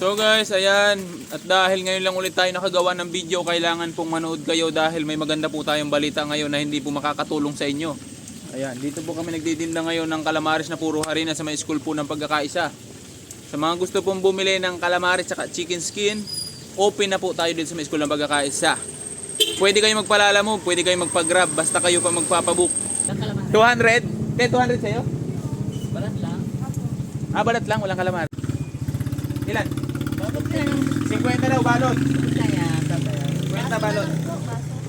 So guys, ayan. At dahil ngayon lang ulit tayo nakagawa ng video, kailangan pong manood kayo dahil may maganda po tayong balita ngayon na hindi po makakatulong sa inyo. Ayan, dito po kami nagtitinda ngayon ng calamares na puro harina sa may school po ng pagkakaisa. Sa mga gusto pong bumili ng calamares at chicken skin, open na po tayo dito sa may school ng pagkakaisa. Pwede kayo magpalala mo, pwede kayo magpa-grab, basta kayo pa magpapabook. 200? Te, 200 sa'yo? Balat lang. Ah, balat lang, walang kalamar. Ilan? Bakit ka? 50 daw, balot. Kaya, kaya. 50 balot.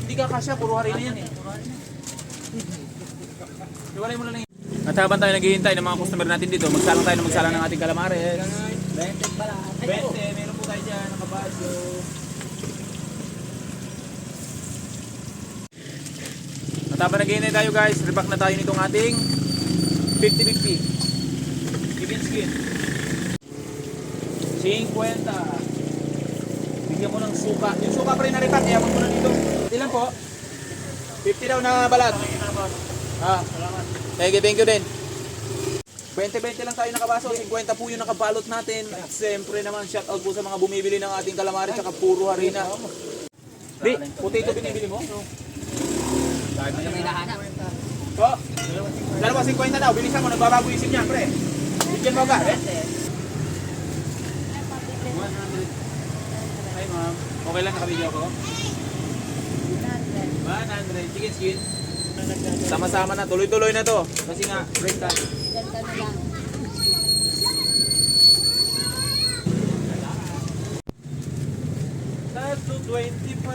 Hindi ka kasya, puro harina yan eh. Iwalay mo na lang. At habang tayo naghihintay ng mga customer natin dito, magsalang tayo na magsalang ng ating calamares. 20 pala. 20, meron po tayo dyan, nakabadyo. At habang naghihintay tayo guys, repack na tayo nitong ating 50-50. Chicken skin. 50. Bigyan mo ng suka. Yung suka pa rin na repack, iamon mo na dito. Ilan po? 50 daw na balat. Ah, thank you, thank you din. 20-20 lang tayo nakabaso, 50 po yung nakabalot natin. At siyempre naman, shout out po sa mga bumibili ng ating calamari at puro harina. Di, potato binibili mo? Ano may nahanap? So, dalawa 50 daw, bilisan mo, nagbabago isip niya, pre. Bigyan mo agad, eh? 100. Hi ma'am, okay lang nakabigyan ko? 100, chicken skin. Sama-sama na, tuloy-tuloy na to. Kasi nga, break time. Tato 25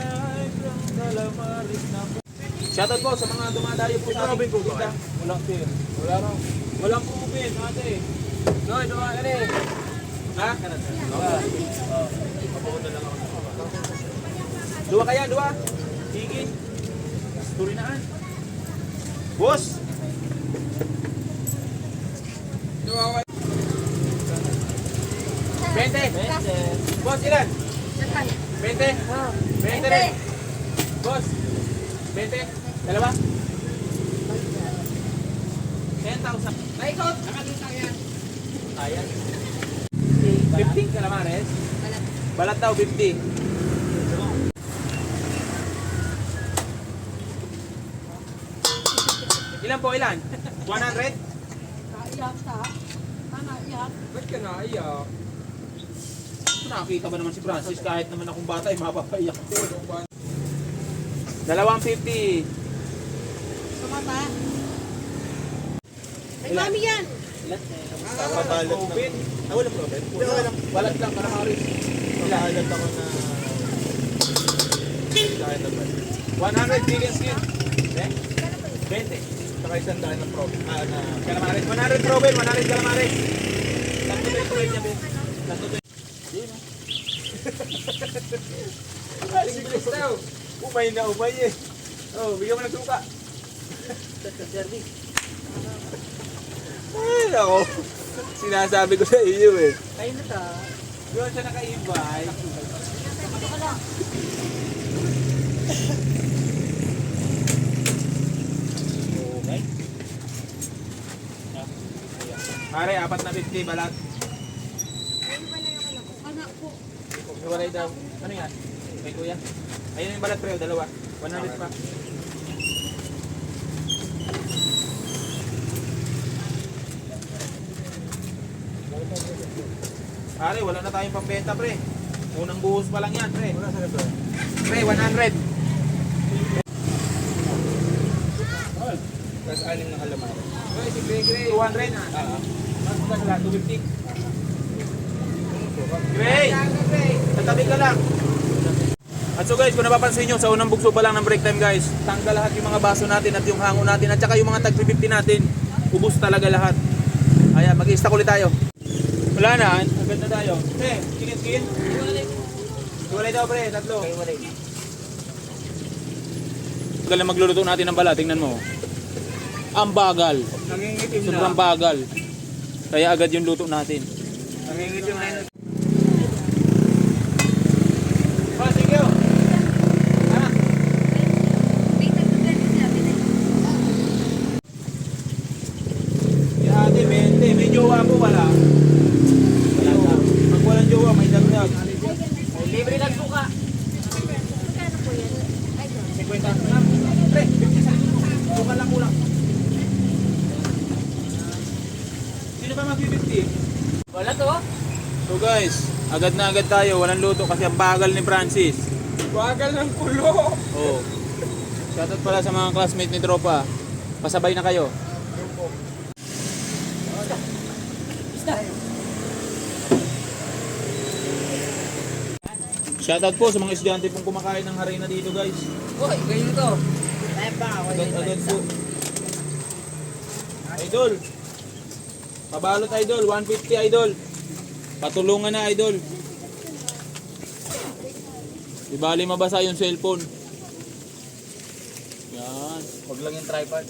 ng calamaris na po. Shoutout po sa mga dumadayo po sa ating. Walang beer. Wala raw. Walang proven, ate. Noy, duwa ka rin. Ha? Dua kaya, dua. Sige. Story naan. Boss! Dua ka. 20. Boss, ilan? 20. 20 rin. Boss. 20. Dalawa. 10,000. Ay, ikaw. Nakadutang yan. Ayan. 15 calamares. Balat daw, 50. Ilan po, ilan? 100? Naiyak ka? Naiyak? Ba't ka naiyak? Nakakita ba naman si Francis kahit naman akong bata ay mapapaiyak ko. Dalawang 50. Sumata? Ay, mami yan! Pabalot na. Ah, wala problem. Wala. Balat lang para haris. Nakahalat ako na dahil na ba? 100 chicken skin. Eh? 20. Saka isang dahil na pro. Ah, na Calamares. 100 Robin, 100 calamares. Tatlo ba yung niya, Ben? Tatlo ba yung... Bilis daw. Umay na umay eh. Oh, bigyan mo ng suka. Service. Ay, ako. Sinasabi ko sa iyo eh. Kayo na ta. Doon siya naka-invite. Okay. Pare, apat na 50 balat. Anak ko. Iwalay daw. Ano yan? Kay kuya. Ayun yung balat pre, dalawa. 100 pa. Pare, wala na tayong pambenta pre. Unang buhos pa lang yan pre. Wala sa ito. Pre, 100. Tapos anim na kalamari. Pre, si Gray Gray. 200 na. Ah, Mas maganda, 250. Gray! Tatabi ka lang. At so guys, kung napapansin nyo, sa unang bugso pa lang ng break time guys, tanggal lahat yung mga baso natin at yung hango natin at saka yung mga tag 350 natin. Ubus talaga lahat. Ayan, mag-i-stack ulit tayo. Wala na, ganda tayo. Chicken skin. Iwalay daw pre, tatlo. Tagal na magluluto natin ng bala, tingnan mo. Ang bagal. nangingitim Sobrang bagal. Kaya agad yung luto natin. Nangingitim na yun. Oh, sige. oh. Ah, si ate, 20. May jowa po wala. Wala Pag walang jowa, may dagdag. So guys, agad na agad tayo. Walang luto kasi ang bagal ni Francis. Bagal ng kulo. Oo. Shoutout pala sa mga classmate ni Tropa. Pasabay na kayo. Shoutout po sa mga estudyante pong kumakain ng harina dito guys. Uy, ganyan to. Ay ba ako Agad agad po. Idol. Pabalot idol, 150 idol. Patulungan na idol. Di bali mabasa yung cellphone. Yan. Huwag lang yung tripod.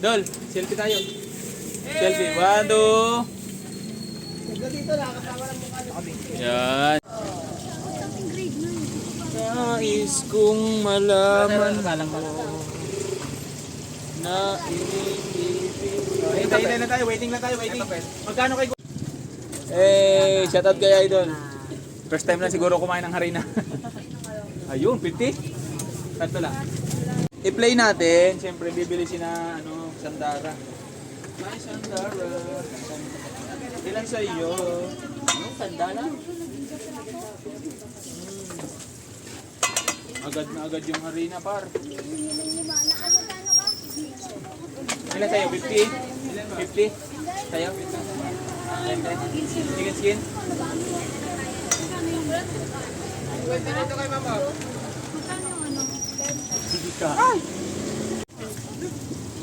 Dol, selfie tayo. Selfie. One, two. Dito lang, kasama ng mukha niyo. Yan. Nais kong malaman mo na iniibig. Hintay, na tayo, waiting lang tayo, waiting. Magkano kay Eh, shout out kay Idol. First time na siguro kumain ng harina. Ayun, 50. Tatlo lang. I-play natin, siyempre bibili si na ano, Sandara. May Sandara. Ilan sa iyo? Anong sandala? Agad na agad yung harina par. Ilan sa'yo? 50? 50? Sa'yo? 20? Chicken skin? Dito kay mama. Sige ka. Ay!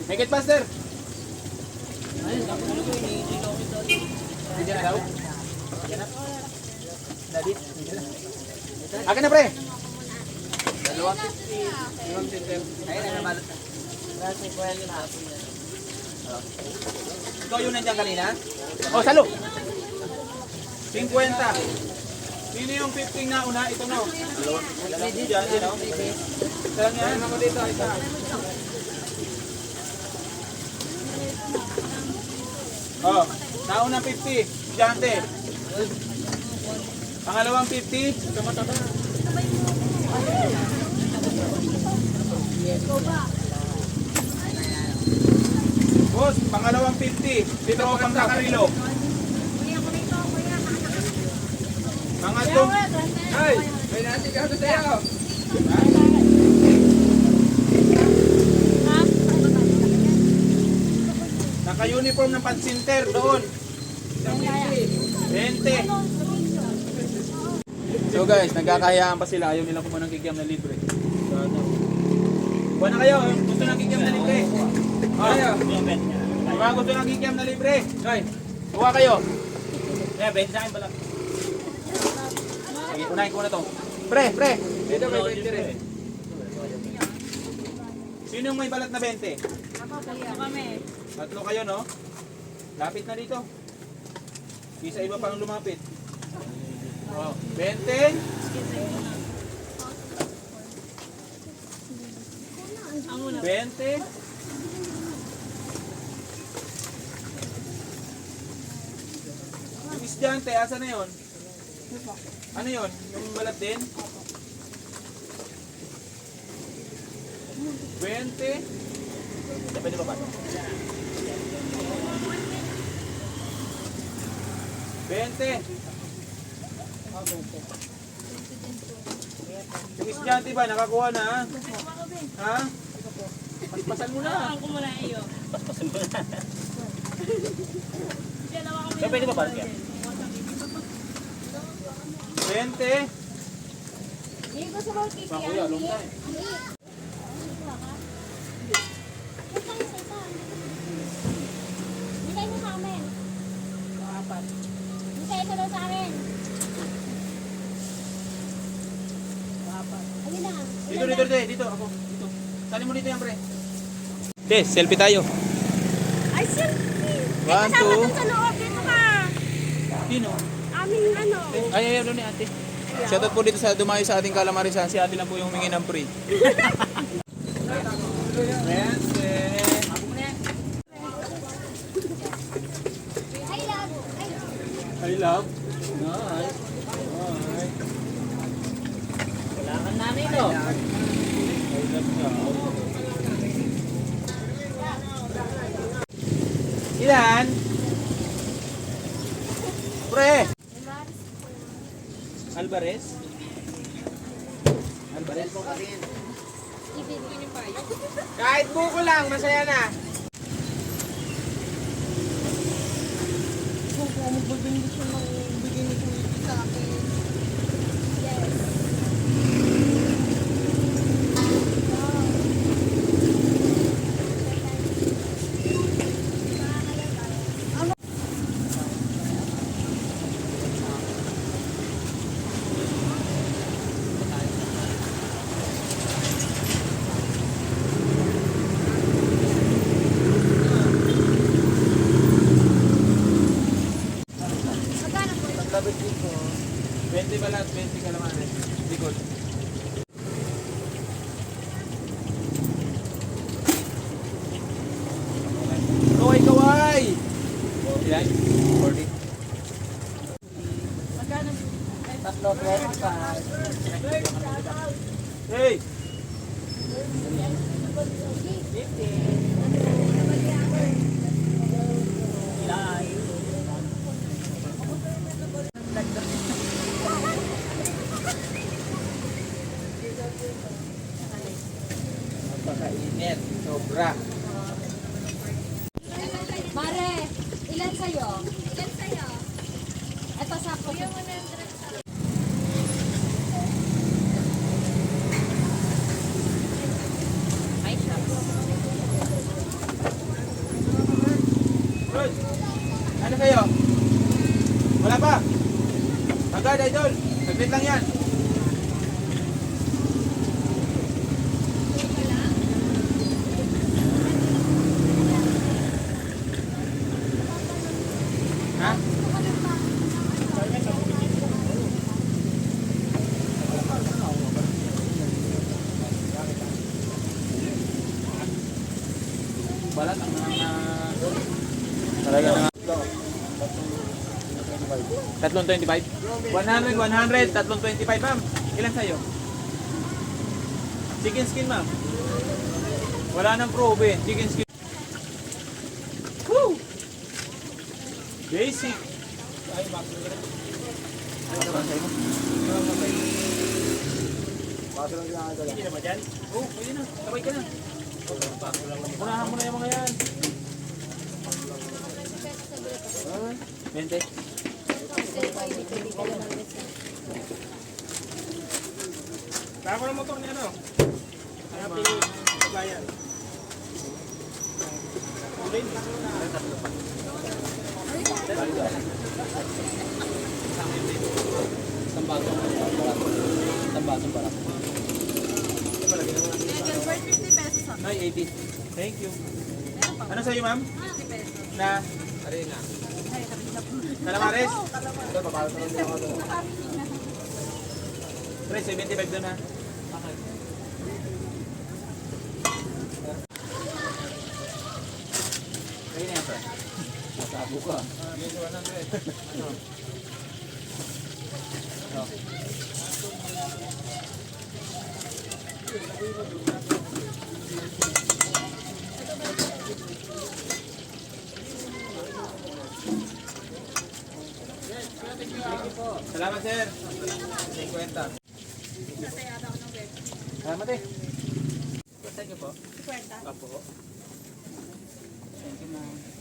Make it faster! Hindi na daw? Akin na? Daddy? Akin na pre! Dalawang 50. Dalawang 50. Ayun, ay nabalot na. Kasi kwento na. Ikaw yung nandiyan kanina? Oh, salo! 50. Sino yung 15 na una? Ito no? Dalawa. Dalawa dyan, yun no? Isa lang yan. Ako dito, isa. Oh, nauna 50. Diyante. Pangalawang 50. Boss, pangalawang 50. Dito ako pang kakarilo. Pangatlong, Ay! May nasi ka sa'yo. naka-uniform ng pansinter doon. 20. So guys, nagkakahiyaan pa sila. Ayaw nila kumuha ng kikiam na libre. Kuha na kayo. Gusto ng kikiam na libre. Oh. Diba gusto ng kikiam na libre? Guys, kuha kayo. Yeah, 20 sa akin pala. Sige, unahin ko na to. Pre, pre. Dito may 20 rin. Sino yung may balat na 20? kami. Tatlo kayo, no? Lapit na dito. Isa iba pang lumapit. Oh, 20. Ang una. 20. Yung estudyante, asa na yun? Ano yun? Yung balat din? 20. Pwede ba ba? 20. Yung estudyante ba, nakakuha na? Ha? Paspasan mo na. Muna iyo. Kaya pwede ba ba yan? 20. Hindi ko sa mga time. Bigay mo sa amin. Apat. Bigay mo daw sa amin. Apat. Ayun na. Dito, dito, dito, dito, ako, dito. Sali mo dito yan, pre. Okay, selfie tayo. Ay, selfie. One, Kasama two. dun sa loob. Dito ka. Sino? Aming ano. Ay, ayaw doon ni ate. Shoutout po dito sa dumayo sa ating kalamarisan. Si ate lang po yung humingi ng free. I love. Ay, I love. Nice. Nice. Kailangan namin ito. I love. Ilan? Pre! Alvarez? Alvarez? Kahit buko lang, masaya na. Kung magbibigay siya ng bigay ni Kuya sa akin. Magkano po yun? Labit dito. 20 balat, 20 calamares. Likod. Kaway, kaway! Ilan? 40. Tatlo, 25. Hey! Napakainit. Sobra. Mare, ilan sa'yo? Ilan sa'yo? Ito sa ako. Good. Ano kayo? Pa? Agad, idol. Saglit lang yan. Ha? Balat ang mga... Talaga na Tatlong 25? 100, 100, tatlong 25, ma'am. Ilan sa'yo? Chicken skin, ma'am. Wala nang probe, chicken skin. Woo! Basic. Ay, Max. Ano ba sa'yo? Baso lang ginagawa. Hindi na ba dyan? Oo, pwede na. Sabay ka na. Unahan mo na yung mga yan. 20. Ko ng motor niya, ano? Kaya pinibayan. Isang baso. Isang baso para. Nay, 80. Thank you. Ano sa'yo, ma'am? Na? Arena. Calamares? Ito, papalo sa 75 doon ha. Kaya na yan, pre. Nasabo ka. Yes, 100. Salamat, sir. 50. Salamat eh. Thank you po. 50. Apo. Thank you, ma'am.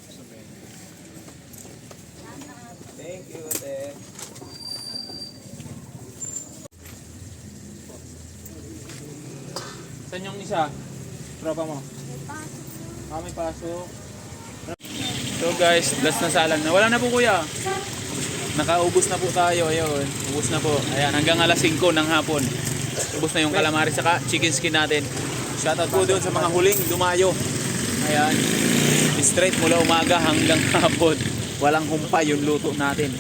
Thank you, te. Saan yung isa? Tropa mo? Ah, may pasok. So guys, last na salang na. Wala na po kuya. Nakaubos na po tayo. Ayun, ubos na po. Ayan, hanggang alas 5 ng hapon. Ubos na yung calamari saka chicken skin natin. Shoutout po doon sa mga huling dumayo. Ayan, straight mula umaga hanggang hapon. Walang humpay yung luto natin.